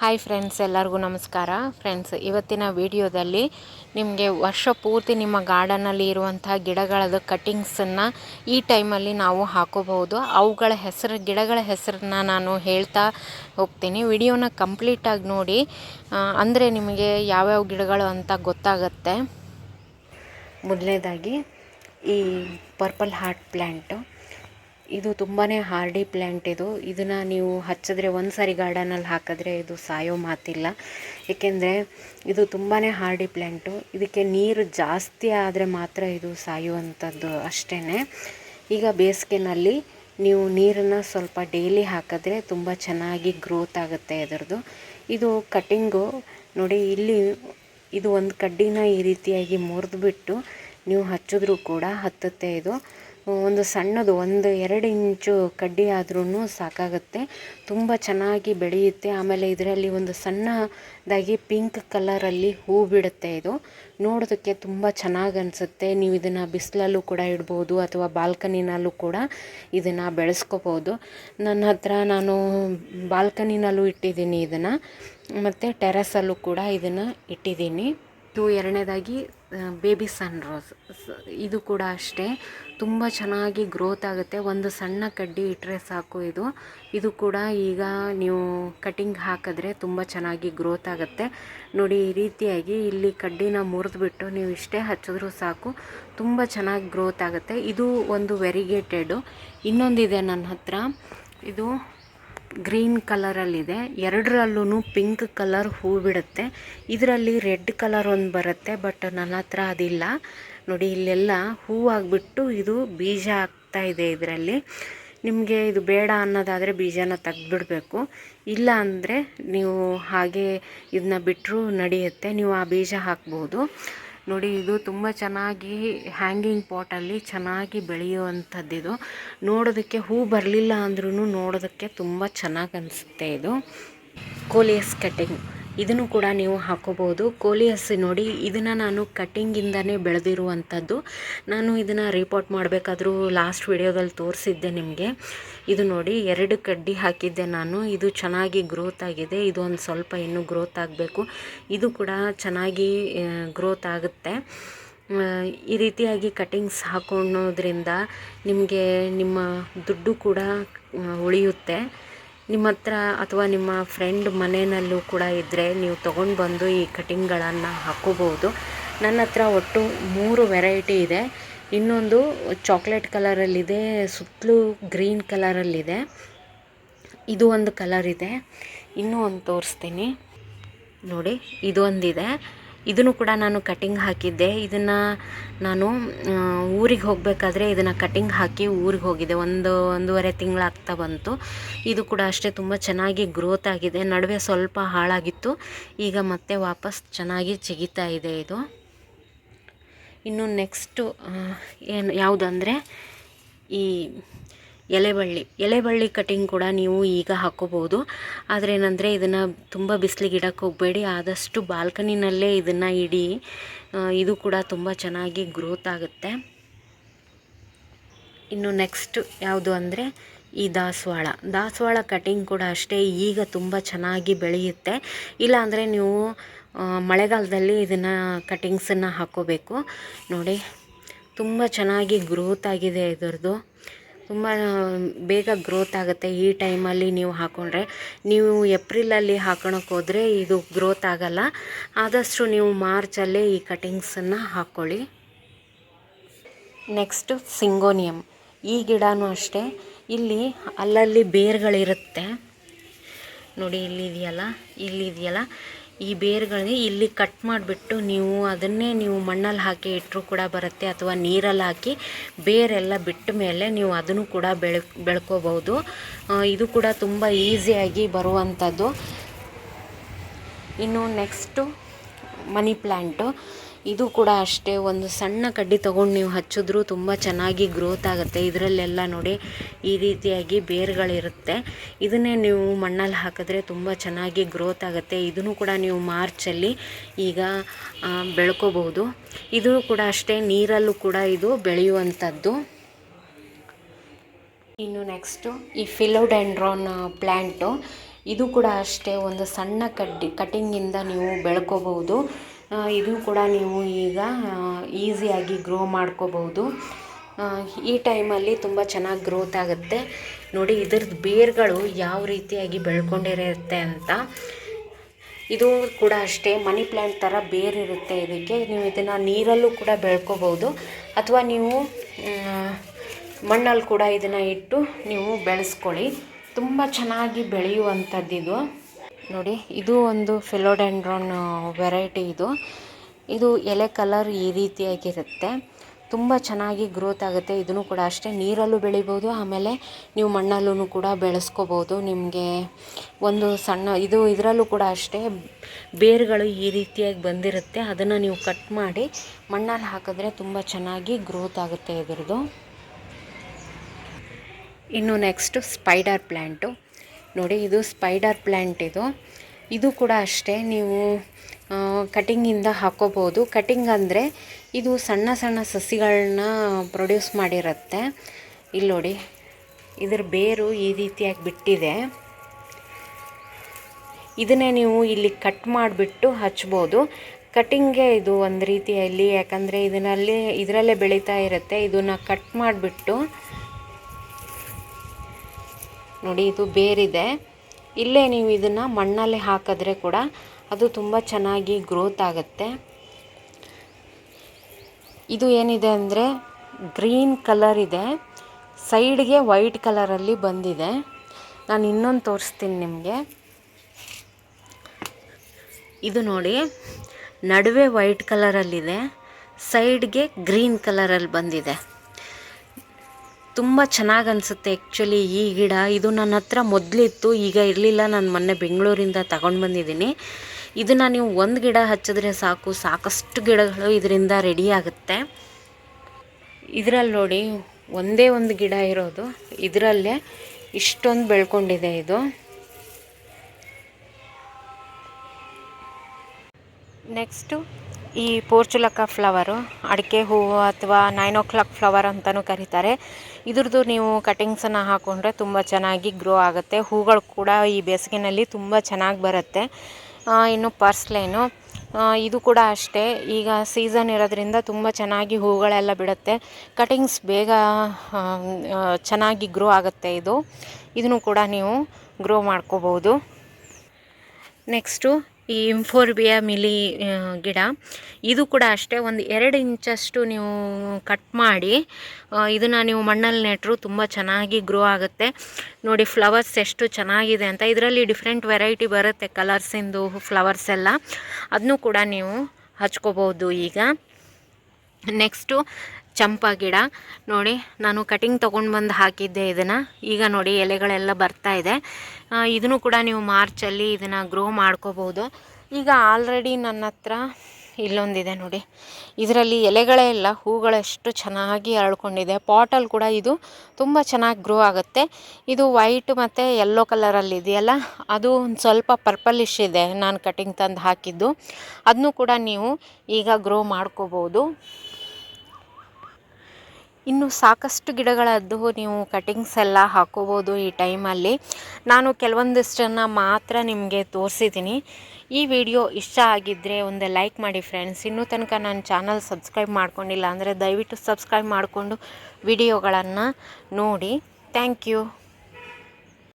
Hi friends ಎಲ್ಲರಿಗೂ ನಮಸ್ಕಾರ. Friends ಇವತ್ತಿನ ವಿಡಿಯೋದಲ್ಲಿ ನಿಮಗೆ ವರ್ಷ ಪೂರ್ತಿ ನಿಮ್ಮ ಗಾರ್ಡನಲ್ಲಿ ಇರುವಂಥ ಗಿಡಗಳದ್ದು ಕಟ್ಟಿಂಗ್ಸನ್ನು ಈ ಟೈಮಲ್ಲಿ ನಾವು ಹಾಕೋಬಹುದು. ಅವುಗಳ ಹೆಸರು, ಗಿಡಗಳ ಹೆಸರನ್ನ ನಾನು ಹೇಳ್ತಾ ಹೋಗ್ತೀನಿ. ವಿಡಿಯೋನ ಕಂಪ್ಲೀಟಾಗಿ ನೋಡಿ ಅಂದರೆ ನಿಮಗೆ ಯಾವ್ಯಾವ ಗಿಡಗಳು ಅಂತ ಗೊತ್ತಾಗತ್ತೆ. ಮೊದಲನೇದಾಗಿ ಈ ಪರ್ಪಲ್ ಹಾರ್ಟ್ ಪ್ಲ್ಯಾಂಟು ಇದು ತುಂಬಾ ಹಾರ್ಡಿ ಪ್ಲ್ಯಾಂಟ್ ಇದು. ಇದನ್ನು ನೀವು ಹಚ್ಚಿದ್ರೆ ಒಂದು ಸಾರಿ ಗಾರ್ಡನಲ್ಲಿ ಹಾಕಿದ್ರೆ ಇದು ಸಾಯೋ ಮಾತಿಲ್ಲ. ಏಕೆಂದರೆ ಇದು ತುಂಬಾ ಹಾರ್ಡಿ ಪ್ಲ್ಯಾಂಟು ಇದಕ್ಕೆ ನೀರು ಜಾಸ್ತಿ ಆದರೆ ಮಾತ್ರ ಇದು ಸಾಯುವಂಥದ್ದು ಅಷ್ಟೇ ಈಗ ಬೇಸಿಗೆನಲ್ಲಿ ನೀವು ನೀರನ್ನು ಸ್ವಲ್ಪ ಡೈಲಿ ಹಾಕಿದ್ರೆ ತುಂಬ ಚೆನ್ನಾಗಿ ಗ್ರೋತ್ ಆಗುತ್ತೆ ಇದರದ್ದು. ಇದು ಕಟ್ಟಿಂಗು ನೋಡಿ ಇಲ್ಲಿ ಇದು ಒಂದು ಕಡ್ಡಿನ ಈ ರೀತಿಯಾಗಿ ಮುರಿದ್ಬಿಟ್ಟು ನೀವು ಹಚ್ಚಿದ್ರೂ ಕೂಡ ಹತ್ತುತ್ತೆ ಇದು. ಒಂದು ಸಣ್ಣದು ಒಂದು ಎರಡು ಇಂಚು ಕಡ್ಡಿ ಆದ್ರೂ ಸಾಕಾಗುತ್ತೆ. ತುಂಬ ಚೆನ್ನಾಗಿ ಬೆಳೆಯುತ್ತೆ. ಆಮೇಲೆ ಇದರಲ್ಲಿ ಒಂದು ಸಣ್ಣದಾಗಿ ಪಿಂಕ್ ಕಲರಲ್ಲಿ ಹೂ ಬಿಡುತ್ತೆ ಇದು. ನೋಡೋದಕ್ಕೆ ತುಂಬ ಚೆನ್ನಾಗಿ ಅನಿಸುತ್ತೆ. ನೀವು ಇದನ್ನು ಬಿಸಿಲಲ್ಲೂ ಕೂಡ ಇಡ್ಬೋದು ಅಥವಾ ಬಾಲ್ಕನಿನಲ್ಲೂ ಕೂಡ ಇದನ್ನು ಬೆಳೆಸ್ಕೋಬೋದು. ನನ್ನ ಹತ್ರ ನಾನು ಬಾಲ್ಕನಿನಲ್ಲೂ ಇಟ್ಟಿದ್ದೀನಿ ಇದನ್ನು. ಮತ್ತು ಟೆರಸಲ್ಲೂ ಕೂಡ ಇದನ್ನು ಇಟ್ಟಿದ್ದೀನಿ. ಇದು ಎರಡನೇದಾಗಿ ಬೇಬಿ ಸನ್ ರೋಸ್ ಇದು ಕೂಡ ಅಷ್ಟೇ. ತುಂಬ ಚೆನ್ನಾಗಿ ಗ್ರೋತ್ ಆಗುತ್ತೆ. ಒಂದು ಸಣ್ಣ ಕಡ್ಡಿ ಇಟ್ಟರೆ ಸಾಕು ಇದು. ಇದು ಕೂಡ ಈಗ ನೀವು ಕಟಿಂಗ್ ಹಾಕಿದ್ರೆ ತುಂಬ ಚೆನ್ನಾಗಿ ಗ್ರೋತ್ ಆಗುತ್ತೆ. ನೋಡಿ, ಈ ರೀತಿಯಾಗಿ ಇಲ್ಲಿ ಕಡ್ಡಿನ ಮುರಿದ್ಬಿಟ್ಟು ನೀವು ಇಷ್ಟೇ ಹಚ್ಚಿದ್ರೂ ಸಾಕು. ತುಂಬ ಚೆನ್ನಾಗಿ ಗ್ರೋತ್ ಆಗುತ್ತೆ. ಇದು ಒಂದು ವೆರಿಗೇಟೆಡು ಇನ್ನೊಂದಿದೆ ನನ್ನ ಹತ್ರ. ಇದು ಗ್ರೀನ್ ಕಲರಲ್ಲಿದೆ. ಎರಡರಲ್ಲೂ ಪಿಂಕ್ ಕಲರ್ ಹೂ ಬಿಡುತ್ತೆ. ಇದರಲ್ಲಿ ರೆಡ್ ಕಲರ್ ಒಂದು ಬರುತ್ತೆ, ಬಟ್ ನನ್ನ ಹತ್ರ ಅದಿಲ್ಲ. ನೋಡಿ, ಇಲ್ಲೆಲ್ಲ ಹೂ ಆಗಿಬಿಟ್ಟು ಇದು ಬೀಜ ಆಗ್ತಾ ಇದೆ ಇದರಲ್ಲಿ. ನಿಮಗೆ ಇದು ಬೇಡ ಅನ್ನೋದಾದರೆ ಬೀಜನ ತೆಗ್ದುಬಿಡ್ಬೇಕು. ಇಲ್ಲ ಅಂದರೆ ನೀವು ಹಾಗೆ ಇದನ್ನ ಬಿಟ್ಟರೂ ನಡೆಯುತ್ತೆ. ನೀವು ಆ ಬೀಜ ಹಾಕ್ಬೋದು. ನೋಡಿ, ಇದು ತುಂಬ ಚೆನ್ನಾಗಿ ಹ್ಯಾಂಗಿಂಗ್ ಪಾಟಲ್ಲಿ ಚೆನ್ನಾಗಿ ಬೆಳೆಯುವಂಥದ್ದಿದು ನೋಡೋದಕ್ಕೆ ಹೂ ಬರಲಿಲ್ಲ ಅಂದ್ರೂ ನೋಡೋದಕ್ಕೆ ತುಂಬ ಚೆನ್ನಾಗಿ ಅನಿಸುತ್ತೆ ಇದು. ಕೋಲಿಯಸ್ ಕಟ್ಟಿಂಗ್ ಇದನ್ನು ಕೂಡ ನೀವು ಹಾಕೋಬೋದು ಹಸಿ ನೋಡಿ, ಇದನ್ನು ನಾನು ಕಟ್ಟಿಂಗಿಂದನೇ ಬೆಳೆದಿರುವಂಥದ್ದು ನಾನು ಇದನ್ನು ರಿಪೋರ್ಟ್ ಮಾಡಬೇಕಾದ್ರೂ ಲಾಸ್ಟ್ ವಿಡಿಯೋದಲ್ಲಿ ತೋರಿಸಿದ್ದೆ ನಿಮಗೆ. ಇದು ನೋಡಿ, ಎರಡು ಕಡ್ಡಿ ಹಾಕಿದ್ದೆ ನಾನು. ಇದು ಚೆನ್ನಾಗಿ ಗ್ರೋತ್ ಆಗಿದೆ. ಇದು ಒಂದು ಸ್ವಲ್ಪ ಇನ್ನೂ ಗ್ರೋತ್ ಆಗಬೇಕು. ಇದು ಕೂಡ ಚೆನ್ನಾಗಿ ಗ್ರೋತ್ ಆಗುತ್ತೆ. ಈ ರೀತಿಯಾಗಿ ಕಟ್ಟಿಂಗ್ಸ್ ಹಾಕೊಳ್ಳೋದ್ರಿಂದ ನಿಮಗೆ ನಿಮ್ಮ ದುಡ್ಡು ಕೂಡ ಉಳಿಯುತ್ತೆ. ನಿಮ್ಮ ಹತ್ರ ಅಥವಾ ನಿಮ್ಮ ಫ್ರೆಂಡ್ ಮನೆಯಲ್ಲೂ ಕೂಡ ಇದ್ದರೆ ನೀವು ತೊಗೊಂಡು ಬಂದು ಈ ಕಟಿಂಗ್ಗಳನ್ನು ಹಾಕೋಬೋದು ನನ್ನ ಹತ್ರ ಒಟ್ಟು ಮೂರು ವೆರೈಟಿ ಇದೆ. ಇನ್ನೊಂದು ಚಾಕ್ಲೇಟ್ ಕಲರಲ್ಲಿದೆ, ಸುತ್ತಲೂ ಗ್ರೀನ್ ಕಲರಲ್ಲಿದೆ. ಇದು ಒಂದು ಕಲರ್ ಇದೆ. ಇನ್ನೂ ಒಂದು ತೋರಿಸ್ತೀನಿ. ನೋಡಿ ಇದೊಂದಿದೆ ಇದನ್ನು ಕೂಡ ನಾನು ಕಟಿಂಗ್ ಹಾಕಿದ್ದೆ. ಇದನ್ನು ನಾನು ಊರಿಗೆ ಹೋಗಬೇಕಾದ್ರೆ ಇದನ್ನು ಕಟಿಂಗ್ ಹಾಕಿ ಊರಿಗೆ ಹೋಗಿದ್ದೆ. ಒಂದು, ಒಂದೂವರೆ ತಿಂಗಳಾಗ್ತಾ ಬಂತು. ಇದು ಕೂಡ ಅಷ್ಟೇ ತುಂಬ ಚೆನ್ನಾಗಿ ಗ್ರೋತ್ ಆಗಿದೆ. ನಡುವೆ ಸ್ವಲ್ಪ ಹಾಳಾಗಿತ್ತು. ಈಗ ಮತ್ತೆ ವಾಪಸ್ ಚೆನ್ನಾಗಿ ಚಿಗಿತಾ ಇದೆ ಇದು. ಇನ್ನು ನೆಕ್ಸ್ಟು ಏನು ಯಾವುದಂದರೆ ಈ ಎಲೆಬಳ್ಳಿ ಎಲೆಬಳ್ಳಿ ಕಟಿಂಗ್ ಕೂಡ ನೀವು ಈಗ ಹಾಕೋಬೋದು ಆದರೆ ಏನಂದರೆ ಇದನ್ನು ತುಂಬ ಬಿಸಿಲಿಗೆ ಇಡಕ್ಕೆ ಹೋಗಬೇಡಿ, ಆದಷ್ಟು ಬಾಲ್ಕನಿನಲ್ಲೇ ಇದನ್ನು ಇಡಿ ಇದು ಕೂಡ ತುಂಬ ಚೆನ್ನಾಗಿ ಗ್ರೋತ್ ಆಗುತ್ತೆ. ಇನ್ನು ನೆಕ್ಸ್ಟ್ ಯಾವುದು ಅಂದರೆ ಈ ದಾಸವಾಳ. ದಾಸವಾಳ ಕಟಿಂಗ್ ಕೂಡ ಅಷ್ಟೇ ಈಗ ತುಂಬ ಚೆನ್ನಾಗಿ ಬೆಳೆಯುತ್ತೆ. ಇಲ್ಲಾಂದರೆ ನೀವು ಮಳೆಗಾಲದಲ್ಲಿ ಇದನ್ನು ಕಟಿಂಗ್ಸನ್ನು ಹಾಕ್ಕೋಬೇಕು ನೋಡಿ, ತುಂಬ ಚೆನ್ನಾಗಿ ಗ್ರೋತ್ ಆಗಿದೆ ಇದರದ್ದು ತುಂಬ ಬೇಗ ಗ್ರೋತ್ ಆಗುತ್ತೆ. ಈ ಟೈಮಲ್ಲಿ ನೀವು ಹಾಕ್ಕೊಂಡ್ರೆ ನೀವು ಏಪ್ರಿಲಲ್ಲಿ ಹಾಕೊಳಕ್ಕೆ ಹೋದರೆ ಇದು ಗ್ರೋತ್ ಆಗಲ್ಲ. ಆದಷ್ಟು ನೀವು ಮಾರ್ಚಲ್ಲೇ ಈ ಕಟಿಂಗ್ಸನ್ನು ಹಾಕ್ಕೊಳ್ಳಿ ನೆಕ್ಸ್ಟು ಸಿಂಗೋನಿಯಮ್ ಈ ಗಿಡನೂ ಅಷ್ಟೇ. ಇಲ್ಲಿ ಅಲ್ಲಲ್ಲಿ ಬೇರ್ಗಳಿರುತ್ತೆ. ನೋಡಿ ಇಲ್ಲಿದೆಯಲ್ಲ ಇಲ್ಲಿದೆಯಲ್ಲ ಈ ಬೇರುಗಳಿಗೆ ಇಲ್ಲಿ ಕಟ್ ಮಾಡಿಬಿಟ್ಟು ನೀವು ಅದನ್ನೇ ನೀವು ಮಣ್ಣಲ್ಲಿ ಹಾಕಿ ಇಟ್ಟರೂ ಕೂಡ ಬರುತ್ತೆ ಅಥವಾ ನೀರಲ್ಲಿ ಹಾಕಿ ಬೇರೆಲ್ಲ ಬಿಟ್ಟ ಮೇಲೆ ನೀವು ಅದನ್ನು ಕೂಡ ಬೆಳೆ, ಬೆಳ್ಕೋಬೋದು. ಇದು ಕೂಡ ತುಂಬ ಈಸಿಯಾಗಿ ಬರುವಂಥದ್ದು. ಇನ್ನು ನೆಕ್ಸ್ಟು ಮನಿ ಪ್ಲ್ಯಾಂಟು ಇದು ಕೂಡ ಅಷ್ಟೇ, ಒಂದು ಸಣ್ಣ ಕಡ್ಡಿ ತೊಗೊಂಡು ನೀವು ಹಚ್ಚಿದ್ರೂ ತುಂಬ ಚೆನ್ನಾಗಿ ಗ್ರೋತ್ ಆಗುತ್ತೆ. ಇದರಲ್ಲೆಲ್ಲ ನೋಡಿ, ಈ ರೀತಿಯಾಗಿ ಬೇರುಗಳಿರುತ್ತೆ. ಇದನ್ನೇ ನೀವು ಮಣ್ಣಲ್ಲಿ ಹಾಕಿದ್ರೆ ತುಂಬ ಚೆನ್ನಾಗಿ ಗ್ರೋತ್ ಆಗುತ್ತೆ. ಇದನ್ನು ಕೂಡ ನೀವು ಮಾರ್ಚಲ್ಲಿ ಈಗ ಬೆಳ್ಕೋಬಹುದು ಇದು ಕೂಡ ಅಷ್ಟೇ, ನೀರಲ್ಲೂ ಕೂಡ ಇದು ಬೆಳೆಯುವಂಥದ್ದು. ಇನ್ನು ನೆಕ್ಸ್ಟು ಈ ಫಿಲೋಡೆಂಡ್ರಾನ್ ಪ್ಲ್ಯಾಂಟು ಇದು ಕೂಡ ಅಷ್ಟೇ, ಒಂದು ಸಣ್ಣ ಕಡ್ಡಿ ಕಟಿಂಗಿಂದ ನೀವು ಬೆಳ್ಕೋಬಹುದು ಇದು ಕೂಡ ನೀವು ಈಗ ಈಸಿಯಾಗಿ ಗ್ರೋ ಮಾಡ್ಕೋಬಹುದು. ಈ ಟೈಮಲ್ಲಿ ತುಂಬ ಚೆನ್ನಾಗಿ ಗ್ರೋತ್ ಆಗುತ್ತೆ. ನೋಡಿ ಇದ್ರದ್ದು ಬೇರುಗಳು ಯಾವ ರೀತಿಯಾಗಿ ಬೆಳ್ಕೊಂಡಿರುತ್ತೆ ಅಂತ. ಇದು ಕೂಡ ಅಷ್ಟೇ, ಮನಿ ಪ್ಲ್ಯಾಂಟ್ ಥರ ಬೇರಿರುತ್ತೆ ಇದಕ್ಕೆ. ನೀವು ಇದನ್ನು ನೀರಲ್ಲೂ ಕೂಡ ಬೆಳ್ಕೋಬೋದು ಅಥವಾ ನೀವು ಮಣ್ಣಲ್ಲಿ ಕೂಡ ಇದನ್ನು ಇಟ್ಟು ನೀವು ಬೆಳೆಸ್ಕೊಳ್ಳಿ. ತುಂಬ ಚೆನ್ನಾಗಿ ಬೆಳೆಯುವಂಥದ್ದಿದು. ನೋಡಿ, ಇದು ಒಂದು ಫಿಲೋಡೆಂಡ್ರಾನ್ ವೆರೈಟಿ ಇದು. ಇದು ಎಲೆ ಕಲರ್ ಈ ರೀತಿಯಾಗಿರುತ್ತೆ. ತುಂಬ ಚೆನ್ನಾಗಿ ಗ್ರೋತ್ ಆಗುತ್ತೆ. ಇದನ್ನು ಕೂಡ ಅಷ್ಟೇ ನೀರಲ್ಲೂ ಬೆಳಿಬೋದು, ಆಮೇಲೆ ನೀವು ಮಣ್ಣಲ್ಲೂ ಕೂಡ ಬೆಳೆಸ್ಕೋಬೋದು. ನಿಮಗೆ ಒಂದು ಸಣ್ಣ, ಇದು ಇದರಲ್ಲೂ ಕೂಡ ಅಷ್ಟೇ ಬೇರುಗಳು ಈ ರೀತಿಯಾಗಿ ಬಂದಿರುತ್ತೆ. ಅದನ್ನು ನೀವು ಕಟ್ ಮಾಡಿ ಮಣ್ಣಲ್ಲಿ ಹಾಕಿದ್ರೆ ತುಂಬ ಚೆನ್ನಾಗಿ ಗ್ರೋತ್ ಆಗುತ್ತೆ ಇದರದು ಇನ್ನು ನೆಕ್ಸ್ಟು ಸ್ಪೈಡರ್ ಪ್ಲ್ಯಾಂಟು ನೋಡಿ, ಇದು ಸ್ಪೈಡರ್ ಪ್ಲ್ಯಾಂಟ್ ಇದು. ಇದು ಕೂಡ ಅಷ್ಟೇ, ನೀವು ಕಟಿಂಗಿಂದ ಹಾಕೋಬೋದು ಕಟಿಂಗ್ ಅಂದರೆ ಇದು ಸಣ್ಣ ಸಣ್ಣ ಸಸಿಗಳನ್ನ ಪ್ರೊಡ್ಯೂಸ್ ಮಾಡಿರುತ್ತೆ. ಇಲ್ಲಿ ನೋಡಿ, ಇದ್ರ ಬೇರು ಈ ರೀತಿಯಾಗಿ ಬಿಟ್ಟಿದೆ. ಇದನ್ನೇ ನೀವು ಇಲ್ಲಿ ಕಟ್ ಮಾಡಿಬಿಟ್ಟು ಹಚ್ಬೋದು. ಕಟಿಂಗ್ಗೆ ಇದು ಒಂದು ರೀತಿಯಲ್ಲಿ, ಯಾಕಂದರೆ ಇದರಲ್ಲಿ ಇದರಲ್ಲೇ ಬೆಳೀತಾ ಇರುತ್ತೆ. ಇದನ್ನು ಕಟ್ ಮಾಡಿಬಿಟ್ಟು ನೋಡಿ, ಇದು ಬೇರಿದೆ. ಇಲ್ಲೇ ನೀವು ಇದನ್ನು ಮಣ್ಣಲ್ಲಿ ಹಾಕಿದ್ರೆ ಕೂಡ ಅದು ತುಂಬ ಚೆನ್ನಾಗಿ ಗ್ರೋತ್ ಆಗುತ್ತೆ. ಇದು ಏನಿದೆ ಅಂದರೆ ಗ್ರೀನ್ ಕಲರ್ ಇದೆ. ಸೈಡ್ಗೆ ವೈಟ್ ಕಲರಲ್ಲಿ ಬಂದಿದೆ. ನಾನು ಇನ್ನೊಂದು ತೋರಿಸ್ತೀನಿ ನಿಮಗೆ. ಇದು ನೋಡಿ, ನಡುವೆ ವೈಟ್ ಕಲರಲ್ಲಿದೆ ಸೈಡ್ಗೆ ಗ್ರೀನ್ ಕಲರಲ್ಲಿ ಬಂದಿದೆ. ತುಂಬ ಚೆನ್ನಾಗಿ ಅನಿಸುತ್ತೆ ಆ್ಯಕ್ಚುಲಿ ಈ ಗಿಡ, ಇದು ನನ್ನ ಹತ್ರ ಮೊದಲಿತ್ತು, ಈಗ ಇರಲಿಲ್ಲ. ನಾನು ಮೊನ್ನೆ ಬೆಂಗಳೂರಿಂದ ತಗೊಂಡು ಬಂದಿದ್ದೀನಿ. ಇದನ್ನು ನೀವು ಒಂದು ಗಿಡ ಹಚ್ಚಿದ್ರೆ ಸಾಕು. ಸಾಕಷ್ಟು ಗಿಡಗಳು ಇದರಿಂದ ರೆಡಿ ಆಗುತ್ತೆ. ಇದರಲ್ಲಿ ನೋಡಿ, ಒಂದೇ ಒಂದು ಗಿಡ ಇರೋದು. ಇದರಲ್ಲೇ ಇಷ್ಟೊಂದು ಬೆಳ್ಕೊಂಡಿದೆ ಇದು. ನೆಕ್ಸ್ಟು ಈ ಪೋರ್ಚುಲಕ ಫ್ಲವರು, ಅಡಿಕೆ ಹೂವು ಅಥವಾ ನೈನ್ ಓ ಕ್ಲಾಕ್ ಫ್ಲವರ್ ಅಂತಲೂ ಕರೀತಾರೆ. ಇದ್ರದ್ದು ನೀವು ಕಟಿಂಗ್ಸನ್ನು ಹಾಕ್ಕೊಂಡ್ರೆ ತುಂಬ ಚೆನ್ನಾಗಿ ಗ್ರೋ ಆಗುತ್ತೆ. ಹೂಗಳು ಕೂಡ ಈ ಬೇಸಿಗೆನಲ್ಲಿ ತುಂಬ ಚೆನ್ನಾಗಿ ಬರುತ್ತೆ. ಇನ್ನು ಪರ್ಸ್ಲೇನು ಇದು ಕೂಡ ಅಷ್ಟೇ. ಈಗ ಸೀಸನ್ ಇರೋದ್ರಿಂದ ತುಂಬ ಚೆನ್ನಾಗಿ ಹೂಗಳೆಲ್ಲ ಬಿಡುತ್ತೆ. ಕಟಿಂಗ್ಸ್ ಬೇಗ ಚೆನ್ನಾಗಿ ಗ್ರೋ ಆಗುತ್ತೆ ಇದು. ಇದನ್ನು ಕೂಡ ನೀವು ಗ್ರೋ ಮಾಡ್ಕೋಬೋದು. ನೆಕ್ಸ್ಟು ಈ ಇಂಫೋರ್ಬಿಯಾ ಮಿಲಿ ಗಿಡ. ಇದು ಕೂಡ ಅಷ್ಟೇ, ಒಂದು ಎರಡು ಇಂಚಷ್ಟು ನೀವು ಕಟ್ ಮಾಡಿ ಇದನ್ನು ನೀವು ಮಣ್ಣಲ್ಲಿ ನೆಟ್ಟರು ತುಂಬ ಚೆನ್ನಾಗಿ ಗ್ರೋ ಆಗುತ್ತೆ. ನೋಡಿ ಫ್ಲವರ್ಸ್ ಎಷ್ಟು ಚೆನ್ನಾಗಿದೆ ಅಂತ. ಇದರಲ್ಲಿ ಡಿಫ್ರೆಂಟ್ ವೆರೈಟಿ ಬರುತ್ತೆ ಕಲರ್ಸಿಂದು ಫ್ಲವರ್ಸ್ ಎಲ್ಲ. ಅದನ್ನು ಕೂಡ ನೀವು ಹಚ್ಕೋಬೋದು ಈಗ. ನೆಕ್ಸ್ಟು ಚಂಪಾ ಗಿಡ. ನೋಡಿ, ನಾನು ಕಟಿಂಗ್ ತೊಗೊಂಡು ಬಂದು ಹಾಕಿದ್ದೆ ಇದನ್ನು. ಈಗ ನೋಡಿ, ಎಲೆಗಳೆಲ್ಲ ಬರ್ತಾ ಇದೆ. ಇದನ್ನು ಕೂಡ ನೀವು ಮಾರ್ಚಲ್ಲಿ ಇದನ್ನು ಗ್ರೋ ಮಾಡ್ಕೋಬೋದು ಈಗ ಆಲ್ರೆಡಿ ನನ್ನ ಹತ್ರ ಇಲ್ಲೊಂದಿದೆ ನೋಡಿ. ಇದರಲ್ಲಿ ಎಲೆಗಳೇ ಇಲ್ಲ ಹೂಗಳೆಷ್ಟು ಚೆನ್ನಾಗಿ ಅರಳ್ಕೊಂಡಿದೆ. ಪಾಟಲ್ಲಿ ಕೂಡ ಇದು ತುಂಬ ಚೆನ್ನಾಗಿ ಗ್ರೋ ಆಗುತ್ತೆ. ಇದು ವೈಟ್ ಮತ್ತು ಯೆಲ್ಲೋ ಕಲರಲ್ಲಿ ಇದೆಯಲ್ಲ, ಅದು ಒಂದು ಸ್ವಲ್ಪ ಪರ್ಪಲಿಶ್ ಇದೆ ನಾನು ಕಟಿಂಗ್ ತಂದು ಹಾಕಿದ್ದು. ಅದನ್ನು ಕೂಡ ನೀವು ಈಗ ಗ್ರೋ ಮಾಡ್ಕೋಬೋದು ಇನ್ನು ಸಾಕಷ್ಟು ಗಿಡಗಳದ್ದು ನೀವು ಕಟಿಂಗ್ಸ್ ಎಲ್ಲ ಹಾಕೋಬೋದು ಈ ಟೈಮಲ್ಲಿ. ನಾನು ಕೆಲವೊಂದಿಷ್ಟನ್ನು ಮಾತ್ರ ನಿಮಗೆ ತೋರಿಸಿದ್ದೀನಿ. ಈ ವಿಡಿಯೋ ಇಷ್ಟ ಆಗಿದ್ದರೆ ಒಂದು ಲೈಕ್ ಮಾಡಿ ಫ್ರೆಂಡ್ಸ್. ಇನ್ನೂ ತನಕ ನನ್ನ ಚಾನಲ್ ಸಬ್ಸ್ಕ್ರೈಬ್ ಮಾಡ್ಕೊಂಡಿಲ್ಲ ಅಂದರೆ ದಯವಿಟ್ಟು ಸಬ್ಸ್ಕ್ರೈಬ್ ಮಾಡಿಕೊಂಡು ವಿಡಿಯೋಗಳನ್ನು ನೋಡಿ. Thank you.